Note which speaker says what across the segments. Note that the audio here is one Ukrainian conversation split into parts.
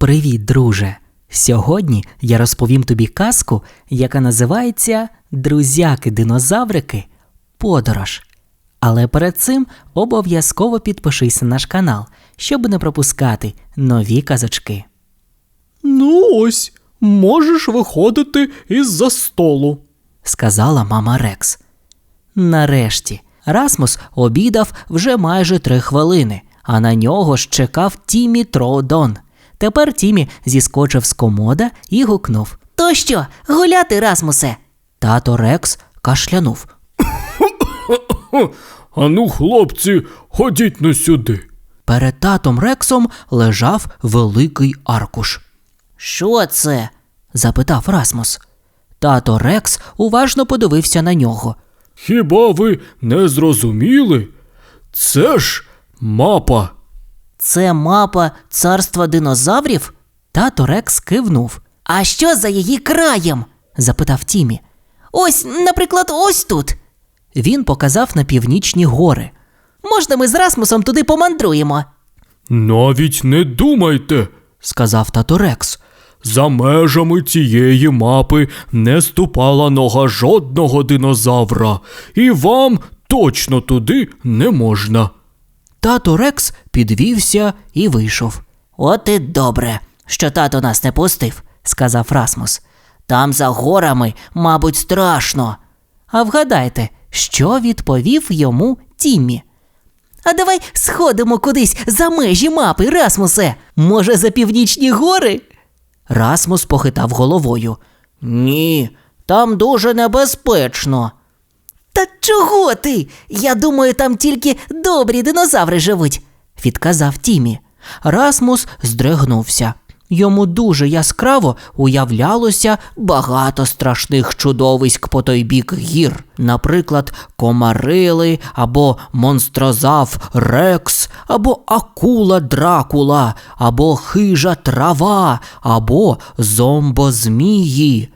Speaker 1: Привіт, друже! Сьогодні я розповім тобі казку, яка називається Друзяки-динозаврики Подорож. Але перед цим обов'язково підпишись на наш канал, щоб не пропускати нові казочки.
Speaker 2: Ну ось, можеш виходити із-за столу.
Speaker 1: сказала мама Рекс. Нарешті Расмус обідав вже майже три хвилини, а на нього ж чекав Тімі Троудон. Тепер Тімі зіскочив з комода і гукнув.
Speaker 3: То що, гуляти, Расмусе?
Speaker 1: Тато Рекс кашлянув.
Speaker 2: Ану, хлопці, ходіть на сюди.
Speaker 1: Перед татом Рексом лежав великий аркуш.
Speaker 3: Що це?
Speaker 1: запитав Расмус. Тато Рекс уважно подивився на нього.
Speaker 2: Хіба ви не зрозуміли? Це ж мапа.
Speaker 3: Це мапа царства динозаврів?
Speaker 1: Тато Рекс кивнув.
Speaker 3: А що за її краєм?
Speaker 1: Запитав Тімі.
Speaker 3: Ось, наприклад, ось тут.
Speaker 1: Він показав на північні гори.
Speaker 3: Можна ми з Расмусом туди помандруємо?
Speaker 2: Навіть не думайте.
Speaker 1: сказав тато Рекс.
Speaker 2: За межами цієї мапи не ступала нога жодного динозавра, і вам точно туди не можна.
Speaker 1: Тато Рекс підвівся і вийшов.
Speaker 3: От і добре, що тато нас не пустив, сказав Расмус. Там за горами, мабуть, страшно.
Speaker 1: А вгадайте, що відповів йому Тіммі.
Speaker 3: А давай сходимо кудись за межі мапи, Расмусе. Може, за північні гори?
Speaker 1: Расмус похитав головою.
Speaker 3: Ні, там дуже небезпечно. Та чого ти? Я думаю, там тільки добрі динозаври живуть.
Speaker 1: відказав Тімі. Расмус здригнувся. Йому дуже яскраво уявлялося багато страшних чудовиськ по той бік гір, наприклад, комарили або монстрозав Рекс, або акула Дракула, або хижа трава, або зомбозмії.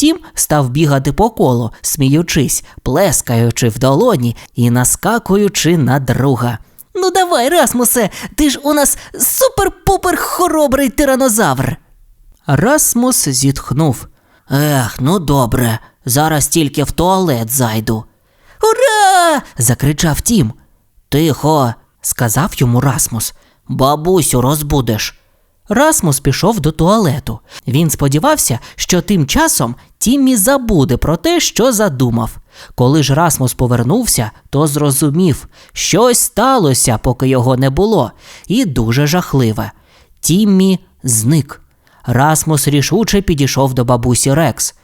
Speaker 1: Тім став бігати по колу, сміючись, плескаючи в долоні і наскакуючи на друга.
Speaker 3: Ну давай, Расмусе, ти ж у нас супер-пупер хоробрий тиранозавр.
Speaker 1: Расмус зітхнув.
Speaker 3: Ех, ну добре, зараз тільки в туалет зайду. Ура!
Speaker 1: закричав Тім.
Speaker 3: Тихо,
Speaker 1: Сказав йому Расмус.
Speaker 3: бабусю розбудеш.
Speaker 1: Расмус пішов до туалету. Він сподівався, що тим часом Тіммі забуде про те, що задумав. Коли ж Расмус повернувся, то зрозумів, щось сталося, поки його не було, і дуже жахливе. Тіммі зник. Расмус рішуче підійшов до бабусі Рекс.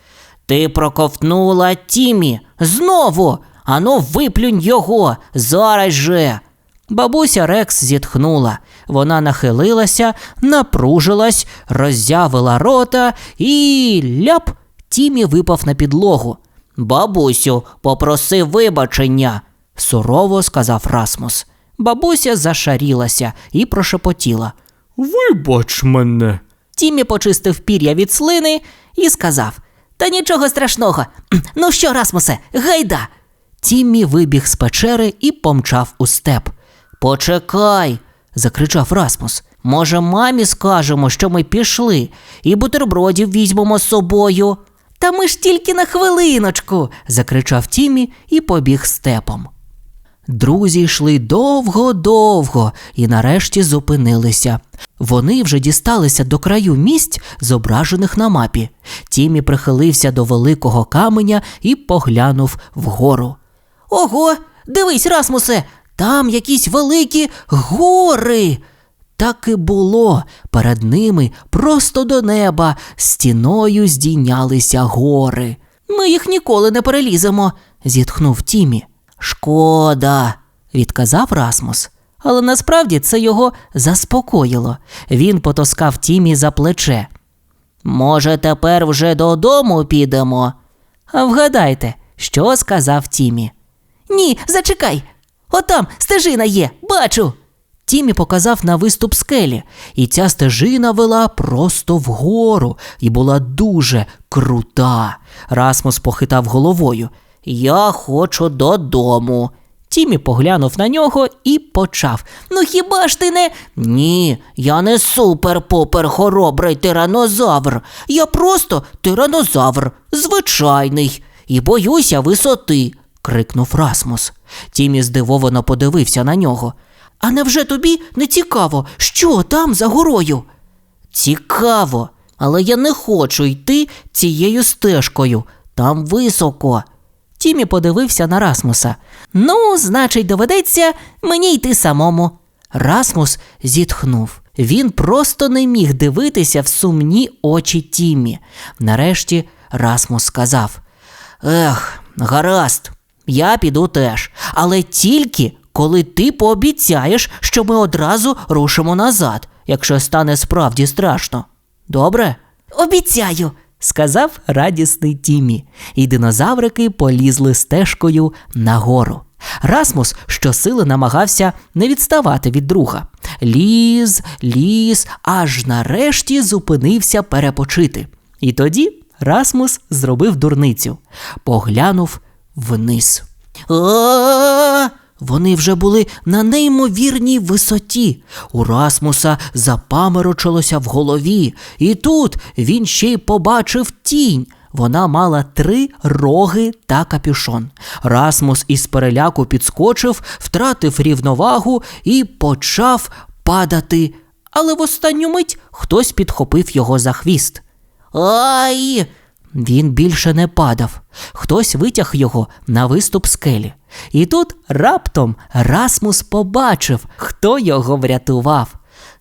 Speaker 3: Ти проковтнула Тімі. Знову. Ану, виплюнь його. Зараз же.
Speaker 1: Бабуся Рекс зітхнула. Вона нахилилася, напружилась, роззявила рота і ляп. Тімі випав на підлогу.
Speaker 3: Бабусю, попроси вибачення.
Speaker 1: сурово сказав Расмус. Бабуся зашарілася і прошепотіла.
Speaker 2: Вибач мене.
Speaker 1: Тімі почистив пір'я від слини і сказав:
Speaker 3: Та нічого страшного. Ну що, Расмусе, гайда.
Speaker 1: Тіммі вибіг з печери і помчав у степ.
Speaker 3: Почекай.
Speaker 1: Закричав Расмус.
Speaker 3: Може, мамі скажемо, що ми пішли, і бутербродів візьмемо з собою. Та ми ж тільки на хвилиночку.
Speaker 1: закричав Тімі і побіг степом. Друзі йшли довго-довго і нарешті зупинилися. Вони вже дісталися до краю місць, зображених на мапі. Тімі прихилився до великого каменя і поглянув вгору.
Speaker 3: Ого, дивись, Расмусе, там якісь великі гори.
Speaker 1: Так і було. Перед ними просто до неба стіною здійнялися гори.
Speaker 3: Ми їх ніколи не переліземо.
Speaker 1: зітхнув Тімі.
Speaker 3: Шкода.
Speaker 1: відказав Расмус. Але насправді це його заспокоїло. Він потоскав Тімі за плече.
Speaker 3: Може, тепер вже додому підемо?
Speaker 1: А вгадайте, що сказав Тімі.
Speaker 3: Ні, зачекай. Отам стежина є, бачу.
Speaker 1: Тімі показав на виступ скелі, і ця стежина вела просто вгору і була дуже крута. Расмус похитав головою.
Speaker 3: Я хочу додому.
Speaker 1: Тімі поглянув на нього і почав.
Speaker 4: Ну хіба ж ти не. Ні, я не супер-попер хоробрий тиранозавр. Я просто тиранозавр, звичайний, і боюся висоти.
Speaker 1: Крикнув Расмус. Тімі здивовано подивився на нього.
Speaker 4: А невже тобі не цікаво, що там за горою? Цікаво, але я не хочу йти цією стежкою. Там високо.
Speaker 1: Тімі подивився на Расмуса. Ну, значить, доведеться мені йти самому. Расмус зітхнув. Він просто не міг дивитися в сумні очі Тімі. Нарешті Расмус сказав:
Speaker 4: Ех, гаразд, я піду теж, але тільки коли ти пообіцяєш, що ми одразу рушимо назад, якщо стане справді страшно. Добре? Обіцяю.
Speaker 1: сказав радісний Тімі, і динозаврики полізли стежкою нагору. Расмус щосили намагався не відставати від друга. Ліз, ліз, аж нарешті зупинився перепочити. І тоді Расмус зробив дурницю, поглянув вниз.
Speaker 4: Вони вже були на неймовірній висоті. У Расмуса запаморочилося в голові, і тут він ще й побачив тінь.
Speaker 1: Вона мала три роги та капюшон. Расмус із переляку підскочив, втратив рівновагу і почав падати. Але в останню мить хтось підхопив його за хвіст.
Speaker 4: Ай!
Speaker 1: Він більше не падав. Хтось витяг його на виступ скелі. І тут раптом Расмус побачив, хто його врятував.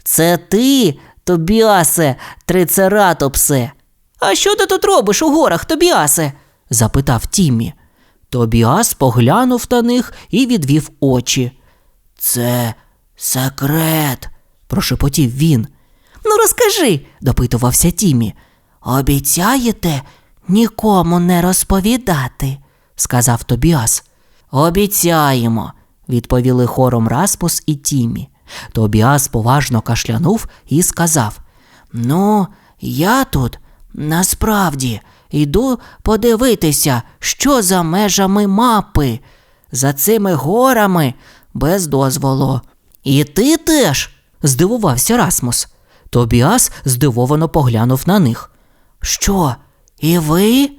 Speaker 4: Це ти, Тобіасе, трицератопсе. А що ти тут робиш у горах, Тобіасе?
Speaker 1: запитав Тіммі. Тобіас поглянув на них і відвів очі.
Speaker 4: Це секрет.
Speaker 1: Прошепотів він.
Speaker 4: Ну розкажи,
Speaker 1: допитувався Тіммі.
Speaker 4: обіцяєте нікому не розповідати?
Speaker 1: сказав Тобіас.
Speaker 4: Обіцяємо.
Speaker 1: відповіли хором Распус і Тімі. Тобіас поважно кашлянув і сказав:
Speaker 4: Ну, я тут насправді йду подивитися, що за межами мапи, за цими горами без дозволу. І ти теж?
Speaker 1: здивувався Расмус. Тобіас здивовано поглянув на них.
Speaker 4: Що? І ви?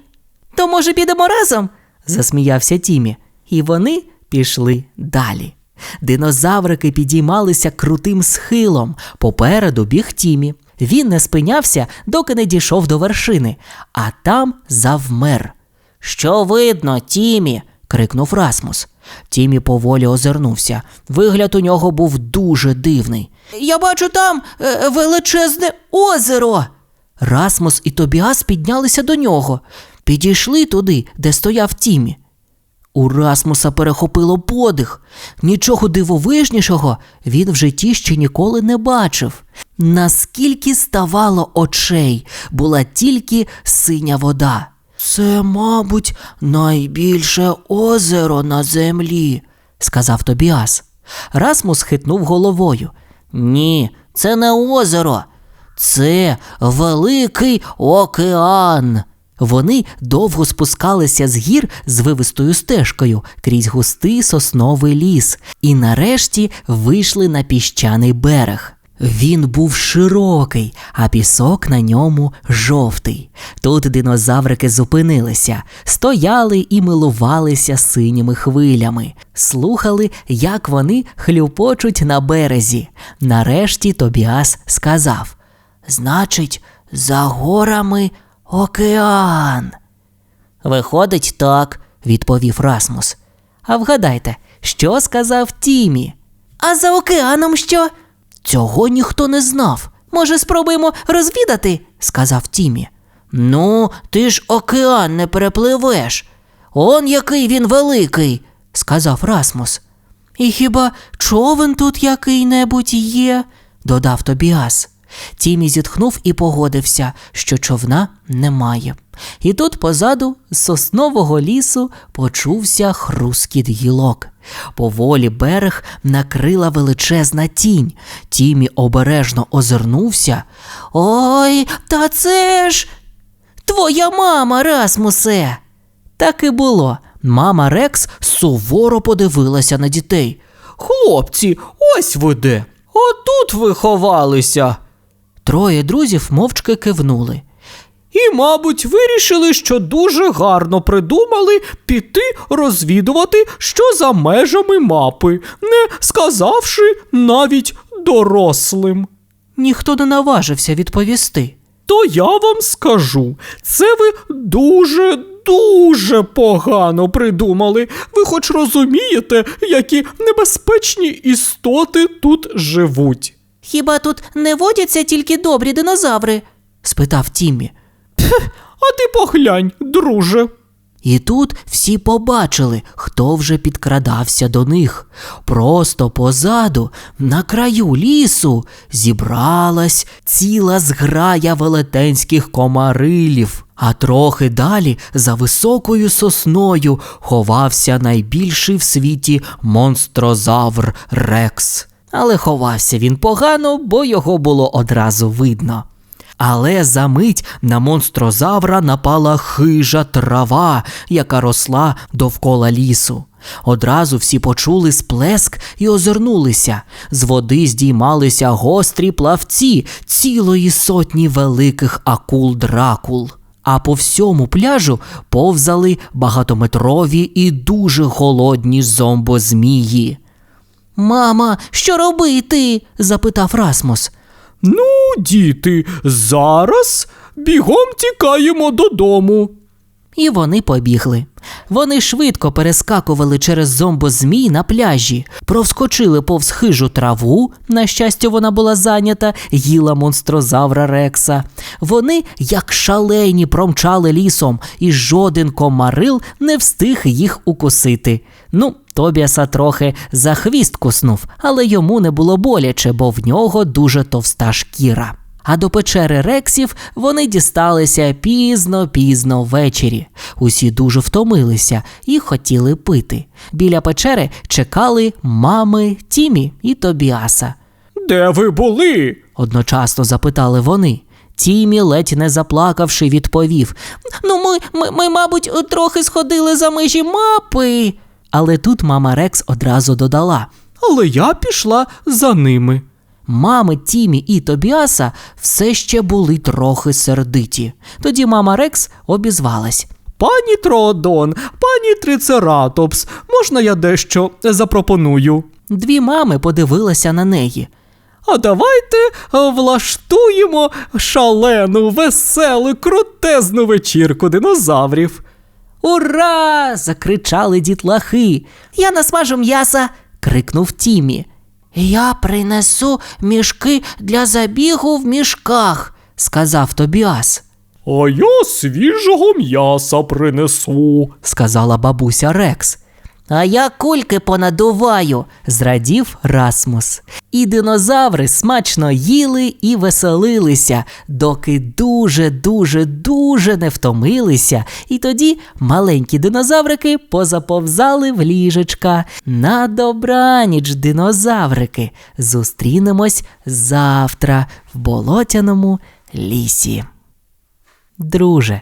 Speaker 1: То, може, підемо разом? засміявся Тімі. І вони пішли далі. Динозаврики підіймалися крутим схилом. Попереду біг Тімі. Він не спинявся, доки не дійшов до вершини, а там завмер.
Speaker 4: Що видно, Тімі?
Speaker 1: крикнув Расмус. Тімі поволі озирнувся. Вигляд у нього був дуже дивний.
Speaker 4: Я бачу там е, величезне озеро.
Speaker 1: Расмус і Тобіас піднялися до нього, підійшли туди, де стояв Тімі. У Расмуса перехопило подих. Нічого дивовижнішого він в житті ще ніколи не бачив. Наскільки ставало очей, була тільки синя вода.
Speaker 4: Це, мабуть, найбільше озеро на землі.
Speaker 1: сказав Тобіас. Расмус хитнув головою.
Speaker 4: Ні, це не озеро. Це великий океан.
Speaker 1: Вони довго спускалися з гір з вивистою стежкою крізь густий сосновий ліс і нарешті вийшли на піщаний берег. Він був широкий, а пісок на ньому жовтий. Тут динозаврики зупинилися, стояли і милувалися синіми хвилями, слухали, як вони хлюпочуть на березі. Нарешті Тобіас сказав:
Speaker 4: Значить, за горами океан.
Speaker 1: Виходить, так, відповів Расмус. А вгадайте, що сказав Тімі?
Speaker 4: А за океаном що?
Speaker 1: Цього ніхто не знав.
Speaker 4: Може, спробуємо розвідати?
Speaker 1: сказав Тімі.
Speaker 4: Ну, ти ж океан не перепливеш. Он який він великий.
Speaker 1: сказав Расмус. І хіба човен тут який-небудь є? додав Тобіас. Тімі зітхнув і погодився, що човна немає. І тут позаду з соснового лісу почувся хрускіт гілок. Поволі берег накрила величезна тінь. Тімі обережно озирнувся.
Speaker 4: Ой, та це ж твоя мама, Расмусе.
Speaker 1: Так і було. Мама Рекс суворо подивилася на дітей.
Speaker 2: Хлопці, ось ви де. Отут ви ховалися.
Speaker 1: Троє друзів мовчки кивнули.
Speaker 2: І, мабуть, вирішили, що дуже гарно придумали піти розвідувати, що за межами мапи, не сказавши навіть дорослим.
Speaker 1: Ніхто не наважився відповісти.
Speaker 2: То я вам скажу, це ви дуже. Дуже погано придумали. Ви хоч розумієте, які небезпечні істоти тут живуть.
Speaker 1: Хіба тут не водяться тільки добрі динозаври? спитав Тіммі.
Speaker 2: А ти поглянь, друже.
Speaker 1: І тут всі побачили, хто вже підкрадався до них. Просто позаду, на краю лісу, зібралась ціла зграя велетенських комарилів. А трохи далі, за високою сосною, ховався найбільший в світі монстрозавр Рекс. Але ховався він погано, бо його було одразу видно. Але за мить на монстрозавра напала хижа трава, яка росла довкола лісу. Одразу всі почули сплеск і озирнулися. З води здіймалися гострі плавці цілої сотні великих акул-дракул. А по всьому пляжу повзали багатометрові і дуже голодні зомбозмії. Мама, що робити? запитав Расмус.
Speaker 2: Ну, діти, зараз бігом тікаємо додому.
Speaker 1: І вони побігли. Вони швидко перескакували через зомбозмій на пляжі, провскочили повз хижу траву, на щастя, вона була зайнята, їла монстрозавра Рекса. Вони, як шалені, промчали лісом, і жоден комарил не встиг їх укусити. Ну, Тобіаса трохи за хвіст куснув, але йому не було боляче, бо в нього дуже товста шкіра. А до печери Рексів вони дісталися пізно-пізно ввечері. Усі дуже втомилися і хотіли пити. Біля печери чекали мами Тімі і Тобіаса.
Speaker 2: Де ви були?
Speaker 1: Одночасно запитали вони. Тімі, ледь не заплакавши, відповів: Ну, ми, ми, ми, мабуть, трохи сходили за межі мапи. Але тут мама Рекс одразу додала.
Speaker 2: Але я пішла за ними.
Speaker 1: Мами Тімі і Тобіаса все ще були трохи сердиті. Тоді мама Рекс обізвалась.
Speaker 2: Пані Троодон, пані Трицератопс, можна я дещо запропоную?
Speaker 1: Дві мами подивилися на неї.
Speaker 2: А давайте влаштуємо шалену, веселу, крутезну вечірку динозаврів.
Speaker 1: Ура! закричали дітлахи. Я насмажу м'яса. крикнув Тімі. Я принесу мішки для забігу в мішках, сказав Тобіас.
Speaker 2: А я свіжого м'яса принесу.
Speaker 1: сказала бабуся Рекс. А я кульки понадуваю, зрадів Расмус. І динозаври смачно їли і веселилися, доки дуже, дуже, дуже не втомилися, і тоді маленькі динозаврики позаповзали в ліжечка. На добраніч, динозаврики. Зустрінемось завтра в болотяному лісі. Друже,